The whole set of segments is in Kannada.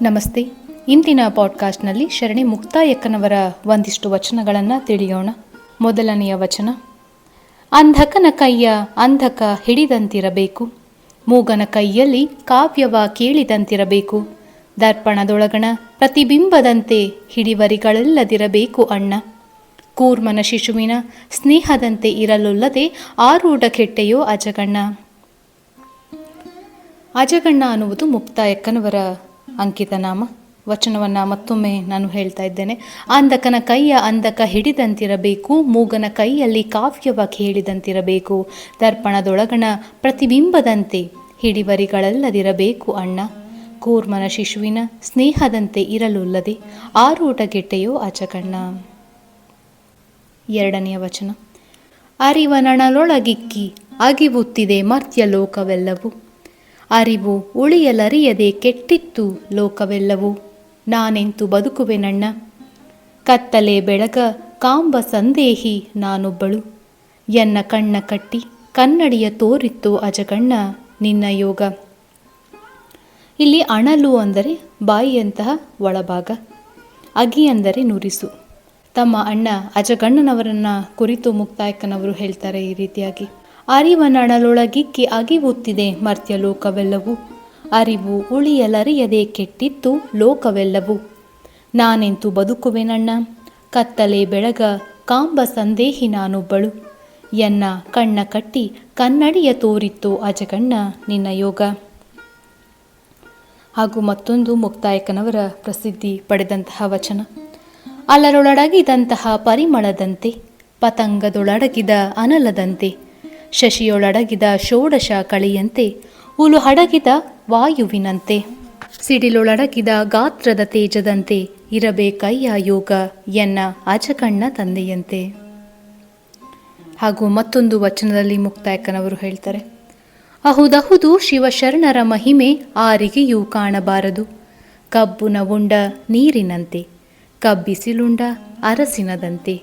ನಮಸ್ತೆ. ಇಂದಿನ ಪಾಡ್ಕಾಸ್ಟ್ನಲ್ಲಿ ಶರಣಿ ಮುಕ್ತಾಯಕ್ಕನವರ ಒಂದಿಷ್ಟು ವಚನಗಳನ್ನು ತಿಳಿಯೋಣ. ಮೊದಲನೆಯ ವಚನ. ಅಂಧಕನ ಕೈಯ ಅಂಧಕ ಹಿಡಿದಂತಿರಬೇಕು. ಮೂಗನ ಕೈಯಲ್ಲಿ ಕಾವ್ಯವ ಕೇಳಿದಂತಿರಬೇಕು. ದರ್ಪಣದೊಳಗಣ ಪ್ರತಿಬಿಂಬದಂತೆ ಹಿಡಿವರಿಗಳಲ್ಲದಿರಬೇಕು ಅಣ್ಣ. ಕೂರ್ಮನ ಶಿಶುವಿನ ಸ್ನೇಹದಂತೆ ಇರಲುಲ್ಲದೆ ಆರೂಢ ಕೆಟ್ಟೆಯೋ ಅಜಗಣ್ಣ. ಅಜಗಣ್ಣ ಅನ್ನುವುದು ಮುಕ್ತಾಯಕ್ಕನವರ ಅಂಕಿತ ನಾಮ. ವಚನವನ್ನು ಮತ್ತೊಮ್ಮೆ ನಾನು ಹೇಳ್ತಾ ಇದ್ದೇನೆ. ಅಂಧಕನ ಕೈಯ ಅಂಧಕ ಹಿಡಿದಂತಿರಬೇಕು, ಮೂಗನ ಕೈಯಲ್ಲಿ ಕಾವ್ಯವ ಕೇಳಿದಂತಿರಬೇಕು ದರ್ಪಣದೊಳಗಣ ಪ್ರತಿಬಿಂಬದಂತೆ ಹಿಡಿವರಿಗಳಲ್ಲದಿರಬೇಕು ಅಣ್ಣ. ಕೂರ್ಮನ ಶಿಶುವಿನ ಸ್ನೇಹದಂತೆ ಇರಲುಲ್ಲದೆ, ಆರೂಟ ಗೆಟ್ಟೆಯೋ ಅಚಕಣ್ಣ ಎರಡನೆಯ ವಚನ. ಅರಿವನಣಲೊಳಗಿಕ್ಕಿ ಅಗಿವುತ್ತಿದೆ ಮರ್ತ್ಯ ಲೋಕವೆಲ್ಲವೂ. ಅರಿವು ಉಳಿಯಲರಿಯದೆ ಕೆಟ್ಟಿತ್ತು ಲೋಕವೆಲ್ಲವೂ. ನಾನೆಂತು ಬದುಕುವೆನಣ್ಣ? ಕತ್ತಲೆ ಬೆಳಗ ಕಾಂಬ ಸಂದೇಹಿ ನಾನೊಬ್ಬಳು. ಎನ್ನ ಕಣ್ಣ ಕಟ್ಟಿ ಕನ್ನಡಿಯ ತೋರಿತ್ತು ಅಜಗಣ್ಣ ನಿನ್ನ ಯೋಗ. ಇಲ್ಲಿ ಅಣಲು ಅಂದರೆ ಬಾಯಿಯಂತಹ ಒಳಭಾಗ. ಅಗಿ ಅಂದರೆ ನುರಿಸು. ತಮ್ಮ ಅಣ್ಣ ಅಜಗಣ್ಣನವರನ್ನು ಕುರಿತು ಮುಕ್ತಾಯಕನವರು ಹೇಳ್ತಾರೆ ಈ ರೀತಿಯಾಗಿ. ಅರಿವನಳಲೊಳಗಿಕ್ಕಿ ಅಗಿವುತ್ತಿದೆ ಮರ್ತ್ಯ ಲೋಕವೆಲ್ಲವೂ. ಅರಿವು ಉಳಿಯಲರಿಯದೆ ಕೆಟ್ಟಿತ್ತು ಲೋಕವೆಲ್ಲವೂ. ನಾನೆಂತು ಬದುಕುವೆನಣ್ಣ? ಕತ್ತಲೆ ಬೆಳಗ ಕಾಂಬ ಸಂದೇಹಿ ನಾನೊಬ್ಬಳು. ಎನ್ನ ಕಣ್ಣ ಕಟ್ಟಿ ಕನ್ನಡಿಯ ತೋರಿತ್ತು ಅಜಗಣ್ಣ ನಿನ್ನ ಯೋಗ. ಹಾಗೂ ಮತ್ತೊಂದು ಮುಕ್ತಾಯಕನವರ ಪ್ರಸಿದ್ಧಿ ಪಡೆದಂತಹ ವಚನ. ಅಲರೊಳಡಗಿದಂತಹ ಪರಿಮಳದಂತೆ, ಪತಂಗದೊಳಡಗಿದ ಅನಲದಂತೆ ಶಶಿಯೊಳಡಗಿದ ಷೋಡಶ ಕಳೆಯಂತೆ ಉಲು ಹಡಗಿದ ವಾಯುವಿನಂತೆ. ಸಿಡಿಲೊಳಡಗಿದ ಗಾತ್ರದ ತೇಜದಂತೆ ಇರಬೇಕಯ್ಯ ಯೋಗ ಎನ್ನ ಅಜಕಣ್ಣ ತಂದೆಯಂತೆ. ಹಾಗೂ ಮತ್ತೊಂದು ವಚನದಲ್ಲಿ ಮುಕ್ತಾಯಕನವರು ಹೇಳ್ತಾರೆ, ಅಹುದಹುದು ಶಿವಶರಣರ ಮಹಿಮೆ ಆರಿಗೆಯೂ ಕಾಣಬಾರದು. ಕಬ್ಬುನ ಉಂಡ ನೀರಿನಂತೆ, ಕಬ್ಬಿಸಿಲುಂಡ ಅರಸಿನದಂತೆ,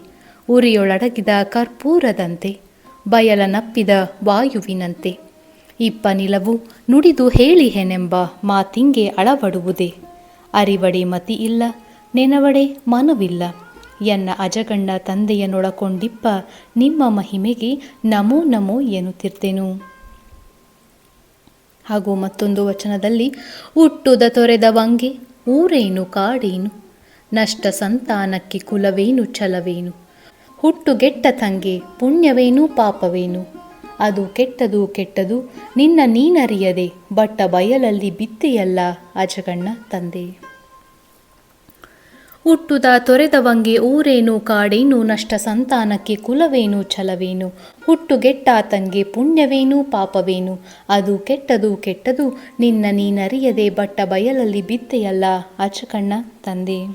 ಉರಿಯೊಳಡಗಿದ ಕರ್ಪೂರದಂತೆ. ಬಯಲನಪ್ಪಿದ ವಾಯುವಿನಂತೆ. ಇಪ್ಪ ನಿಲವು ನುಡಿದು ಹೇಳಿಹೆನೆಂಬ ಮಾತಿಂಗೆ ಅಳವಡುವುದೇ. ಅರಿವಡೆ ಮತಿ ಇಲ್ಲ, ನೆನವಡೆ ಮನವಿಲ್ಲ. ಎನ್ನ ಅಜಗಣ್ಣ ತಂದೆಯನ್ನೊಳಕೊಂಡಿಪ್ಪ ನಿಮ್ಮ ಮಹಿಮೆಗೆ ನಮೋ ನಮೋ ಎನ್ನುತ್ತಿರ್ತೇನು. ಹಾಗೂ ಮತ್ತೊಂದು ವಚನದಲ್ಲಿ, ಹುಟ್ಟುದ ತೊರೆದ ವಂಗೆ, ಊರೇನು ಕಾಡೇನು? ನಷ್ಟ ಸಂತಾನಕ್ಕೆ ಕುಲವೇನು, ಛಲವೇನು? ಹುಟ್ಟುಗೆಟ್ಟ ತಂಗಿ, ಪುಣ್ಯವೇನು, ಪಾಪವೇನು? ಅದು ಕೆಟ್ಟದು ಕೆಟ್ಟದು, ನಿನ್ನ ನೀನರಿಯದೆ, ಬಟ್ಟ ಬಯಲಲ್ಲಿ ಬಿತ್ತೆಯಲ್ಲ ಅಜಗಣ್ಣ ತಂದೆ. ಹುಟ್ಟುದ ತೊರೆದವಂಗೆ ಊರೇನು, ಕಾಡೇನು, ನಷ್ಟ ಸಂತಾನಕ್ಕೆ ಕುಲವೇನು, ಛಲವೇನು? ಹುಟ್ಟುಗೆಟ್ಟಾತಂಗೆ ಪುಣ್ಯವೇನು, ಪಾಪವೇನು? ಅದು ಕೆಟ್ಟದು ಕೆಟ್ಟದು, ನಿನ್ನ ನೀನರಿಯದೆ, ಬಟ್ಟ ಬಯಲಲ್ಲಿ ಬಿತ್ತೆಯಲ್ಲ ಅಚಕಣ್ಣ ತಂದೆ.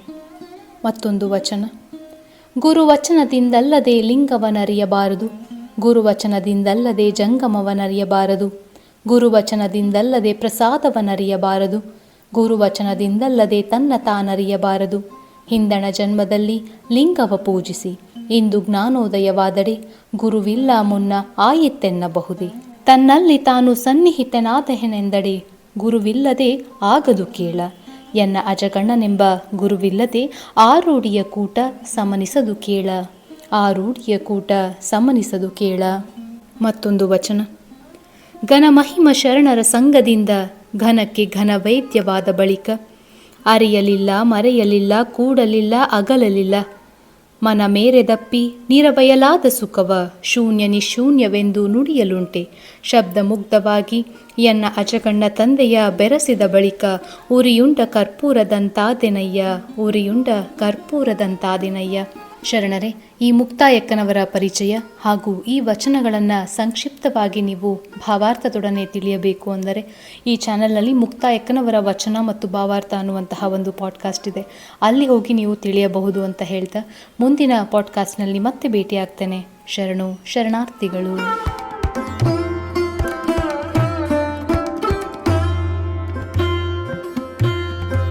ಮತ್ತೊಂದು ವಚನ. ಗುರುವಚನದಿಂದಲ್ಲದೆ ಲಿಂಗವನರಿಯಬಾರದು. ಗುರುವಚನದಿಂದಲ್ಲದೆ ಜಂಗಮವನರಿಯಬಾರದು. ಗುರುವಚನದಿಂದಲ್ಲದೆ ಪ್ರಸಾದವನರಿಯಬಾರದು. ಗುರುವಚನದಿಂದಲ್ಲದೆ ತನ್ನ ತಾನರಿಯಬಾರದು ಹಿಂದಣ ಜನ್ಮದಲ್ಲಿ ಲಿಂಗವ ಪೂಜಿಸಿ. ಇಂದು ಜ್ಞಾನೋದಯವಾದಡೆ ಗುರುವಿಲ್ಲ ಮುನ್ನ ಆಯಿತೆನ್ನಬಹುದೇ ತನ್ನಲ್ಲಿ ತಾನು ಸನ್ನಿಹಿತನಾದಹೆನೆಂದಡೆ ಗುರುವಿಲ್ಲದೆ ಆಗದು ಕೇಳ. ಎನ್ನ ಅಜಗಣ್ಣನೆಂಬ ಗುರುವಿಲ್ಲದೆ ಆರೂಢಿಯ ಕೂಟ ಸಮನಿಸದು ಕೇಳ. ಆರೂಢಿಯ ಕೂಟ ಸಮನಿಸದು ಕೇಳ. ಮತ್ತೊಂದು ವಚನ. ಘನಮಹಿಮ ಶರಣರ ಸಂಘದಿಂದ ಘನಕ್ಕೆ ಘನ ವೈದ್ಯವಾದ ಬಳಿಕ, ಅರಿಯಲಿಲ್ಲ ಮರೆಯಲಿಲ್ಲ ಕೂಡಲಿಲ್ಲ ಅಗಲಲಿಲ್ಲ ಮನ ಮೇರೆದಪ್ಪಿ ನಿರಬಯಲಾದ ಸುಖವ ಶೂನ್ಯ ನಿಶೂನ್ಯವೆಂದು ನುಡಿಯಲುಂಟೆ. ಶಬ್ದ ಮುಗ್ಧವಾಗಿ ಎನ್ನ ಅಜಗಣ್ಣ ತಂದೆಯ ಬೆರಸಿದ ಬಳಿಕ ಉರಿಯುಂಡ ಕರ್ಪೂರದಂತಾದೆನಯ್ಯ ಉರಿಯುಂಡ ಕರ್ಪೂರದಂತಾದೆನಯ್ಯ. ಶರಣರೇ, ಈ ಮುಕ್ತಾಯಕ್ಕನವರ ಪರಿಚಯ ಹಾಗೂ ಈ ವಚನಗಳನ್ನು ಸಂಕ್ಷಿಪ್ತವಾಗಿ ನೀವು ಭಾವಾರ್ಥದೊಡನೆ ತಿಳಿಯಬೇಕು ಅಂದರೆ ಈ ಚಾನೆಲ್ನಲ್ಲಿ ಮುಕ್ತಾಯಕ್ಕನವರ ವಚನ ಮತ್ತು ಭಾವಾರ್ಥ ಅನ್ನುವಂತಹ ಒಂದು ಪಾಡ್ಕಾಸ್ಟ್ ಇದೆ. ಅಲ್ಲಿ ಹೋಗಿ ನೀವು ತಿಳಿಯಬಹುದು ಅಂತ ಹೇಳ್ತಾ ಮುಂದಿನ ಪಾಡ್ಕಾಸ್ಟ್ನಲ್ಲಿ ಮತ್ತೆ ಭೇಟಿಯಾಗ್ತೇನೆ. ಶರಣು, ಶರಣಾರ್ಥಿಗಳು.